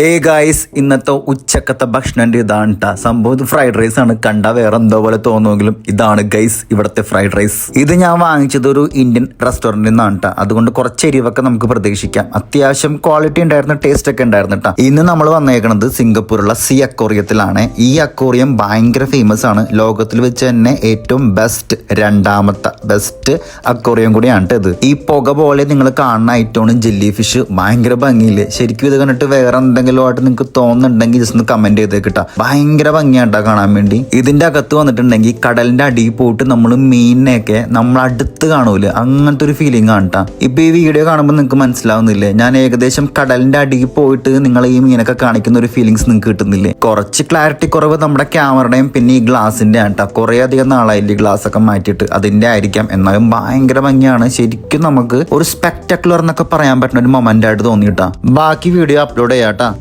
ഏ ഗായ്സ് ഇന്നത്തെ ഉച്ചക്കത്തെ ഭക്ഷണന്റെ ഇതാണ് കേട്ടാ സംഭവം ഇത് ഫ്രൈഡ് റൈസ് ആണ്. കണ്ട വേറെ എന്തോ പോലെ തോന്നുമെങ്കിലും ഇതാണ് ഗൈസ് ഇവിടുത്തെ ഫ്രൈഡ് റൈസ് ഇത് ഞാൻ വാങ്ങിച്ചത് ഒരു ഇന്ത്യൻ റെസ്റ്റോറന്റിൽ നിന്നാണ് കേട്ടാ അതുകൊണ്ട് കുറച്ച് എരിവൊക്കെ നമുക്ക് പ്രതീക്ഷിക്കാം. അത്യാവശ്യം ക്വാളിറ്റി ഉണ്ടായിരുന്ന ടേസ്റ്റ് ഒക്കെ ഉണ്ടായിരുന്നു കേട്ടാ ഇന്ന് നമ്മൾ വന്നേക്കുന്നത് സിംഗപ്പൂരുള്ള സി അക്കോറിയത്തിലാണ് ഈ അക്കോറിയം ഭയങ്കര ഫേമസ് ആണ്. ലോകത്തിൽ വെച്ച് തന്നെ ഏറ്റവും ബെസ്റ്റ് രണ്ടാമത്തെ ബെസ്റ്റ് അക്കോറിയം കൂടിയാണ് ഇത്. ഈ പുക പോലെ നിങ്ങൾ കാണുന്ന ഐറ്റോണും ജെല്ലി ഫിഷ് ഭയങ്കര ഭംഗിയില്ലേ? ശരിക്കും ഇത് കണ്ടിട്ട് വേറെ എന്തെങ്കിലും ആയിട്ട് നിങ്ങൾക്ക് തോന്നുന്നുണ്ടെങ്കിൽ ജസ്റ്റ് ഒന്ന് കമന്റ് ചെയ്ത് കിട്ടാം ഭയങ്കര ഭംഗിയായിട്ടാ കാണാൻ വേണ്ടി. ഇതിന്റെ അകത്ത് വന്നിട്ടുണ്ടെങ്കിൽ കടലിന്റെ അടിയിൽ പോയിട്ട് നമ്മൾ മീനിനെയൊക്കെ നമ്മൾ അടുത്ത് കാണൂല. അങ്ങനത്തെ ഒരു ഫീലിംഗ് ആണ് ട്ടാ. ഇപ്പൊ ഈ വീഡിയോ കാണുമ്പോൾ നിങ്ങൾക്ക് മനസ്സിലാവുന്നില്ലേ? ഞാൻ ഏകദേശം കടലിന്റെ അടിയിൽ പോയിട്ട് നിങ്ങൾ ഈ മീനൊക്കെ കാണിക്കുന്ന ഒരു ഫീലിങ്സ് നിങ്ങൾക്ക് കിട്ടുന്നില്ലേ? കുറച്ച് ക്ലാരിറ്റി കുറവ് നമ്മുടെ ക്യാമറയുടെയും പിന്നെ ഈ ഗ്ലാസിന്റെ കുറെ കുറേ അധികം നാളായില്ലേ ഗ്ലാസ് ഒക്കെ മാറ്റിയിട്ട്. അതിന്റെ ആയിരിക്കാം. എന്നാലും ഭയങ്കര ഭംഗിയാണ്. ശരിക്കും നമുക്ക് ഒരു സ്പെക്ടക്കുലർ എന്നൊക്കെ പറയാൻ പറ്റുന്ന ഒരു മൊമെന്റ് ആയിട്ട് തോന്നിയിട്ടാ. ബാക്കി വീഡിയോ അപ്ലോഡ് ചെയ്യാട്ടാ